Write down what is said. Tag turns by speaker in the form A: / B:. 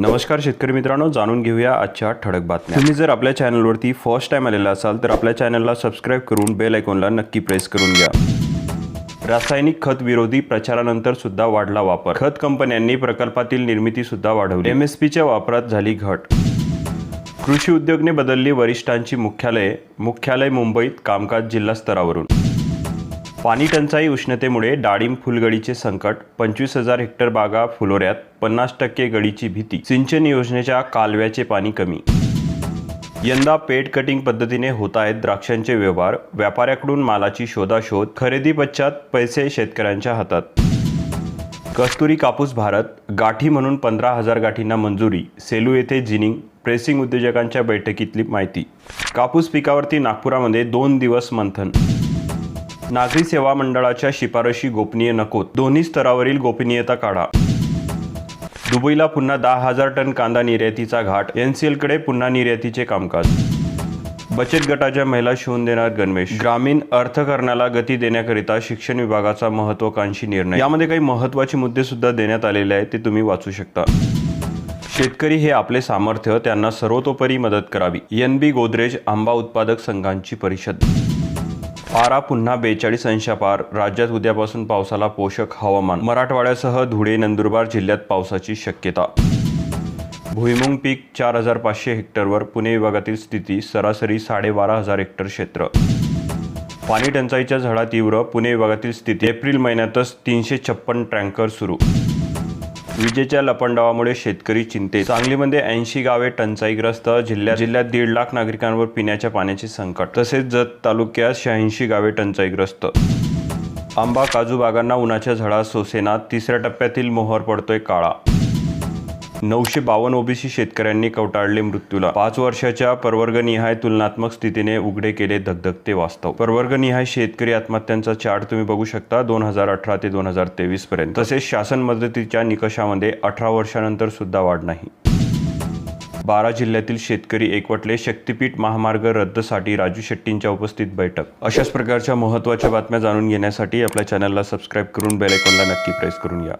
A: नमस्कार शेतकरी मित्रांनो जाणून घेऊया आजच्या ठळक बातम्या. तुम्ही जर आपल्या चॅनलवरती फर्स्ट टाइम आलेला असाल तर आपल्या चॅनलला सबस्क्राईब करून बेल आयकॉनला नक्की प्रेस करून घ्या. रासायनिक खत विरोधी प्रचारानंतर सुद्धा वाढला वापर. खत कंपन्यांनी प्रकल्पातील निर्मिती सुद्धा वाढवली. एम एस पीच्या वापरात झाली घट. कृषी उद्योगने बदलली वरिष्ठांची मुख्यालये मुख्यालय मुंबईत कामकाज जिल्हा स्तरावरून पाणी टंचाई उष्णतेमुळे डाळिंब फुलगडीचे संकट पंचवीस हजार हेक्टर बागा फुलोऱ्यात पन्नास टक्के गडीची भीती सिंचन योजनेच्या कालव्याचे पाणी कमी. यंदा पेट कटिंग पद्धतीने होत आहेत द्राक्षांचे व्यवहार व्यापाऱ्याकडून मालाची शोधाशोध खरेदी पश्चात पैसे शेतकऱ्यांच्या हातात. कस्तुरी कापूस भारत गाठी म्हणून पंधरा हजार गाठींना मंजुरी सेलू येथे जिनिंग प्रेसिंग उद्योजकांच्या बैठकीतली माहिती. कापूस पिकावरती नागपुरामध्ये दोन दिवस मंथन नागरी सेवा मंडळाच्या शिफारशी गोपनीय नकोत. दोन्ही स्तरावरील गोपनीयता काढा. दुबईला पुन्हा दहा हजार टन कांदा निर्यातीचा घाट. एन सी एलकडे पुन्हा निर्यातीचे कामकाज. बचत गटाच्या महिला शिवून देणार गणवेश. ग्रामीण अर्थकारणाला गती देण्याकरिता शिक्षण विभागाचा महत्वाकांक्षी निर्णय. यामध्ये काही महत्त्वाचे मुद्दे सुद्धा देण्यात आलेले आहेत ते तुम्ही वाचू शकता. शेतकरी हे आपले सामर्थ्य त्यांना सर्वतोपरी मदत करावी. एन बी गोदरेज आंबा उत्पादक संघांची परिषद. पारा पुन्हा बेचाळीस अंशापार राज्यात उद्यापासून पावसाला पोषक हवामान. मराठवाड्यासह धुळे नंदुरबार जिल्ह्यात पावसाची शक्यता. भुईमुंग पीक चार हजार पाचशे हेक्टरवर. पुणे विभागातील स्थिती सरासरी साडेबारा हजार हेक्टर क्षेत्र. पाणी टंचाईच्या झळा तीव्र. पुणे विभागातील स्थिती एप्रिल महिन्यातच तीनशे छप्पन टँकर सुरू. विजेच्या लपंडावामुळे शेतकरी चिंतेत. सांगलीमध्ये ऐंशी गावे टंचाईग्रस्त जिल्ह्यात जिल्ह्यात दीड लाख नागरिकांवर पिण्याच्या पाण्याचे संकट. तसेच जत तालुक्यात शहाऐंशी गावे टंचाईग्रस्त. आंबा काजू बागांना उन्हाच्या झळा सोसेनात तिसऱ्या टप्प्यातील मोहर पडतोय काळा. नऊशे बावन्न ओबीसी शेतकऱ्यांनी कवटाळले मृत्यूला. पाच वर्षाच्या प्रवर्गनिहाय तुलनात्मक स्थितीने उघडे केले धगधगते वास्तव. प्रवर्गनिहाय शेतकरी आत्महत्यांचा चार्ट तुम्ही बघू शकता दोन हजार अठरा ते दोन हजार तेवीस पर्यंत. तसेच शासन मदतीच्या निकषामध्ये अठरा वर्षानंतर सुद्धा वाढ नाही. बारा जिल्ह्यातील शेतकरी एकवटले शक्तीपीठ महामार्ग रद्दसाठी राजू शेट्टींच्या उपस्थित बैठक. अशाच प्रकारच्या महत्त्वाच्या बातम्या जाणून घेण्यासाठी आपल्या चॅनलला सबस्क्राईब करून बेलायकॉनला नक्की प्रेस करून घ्या.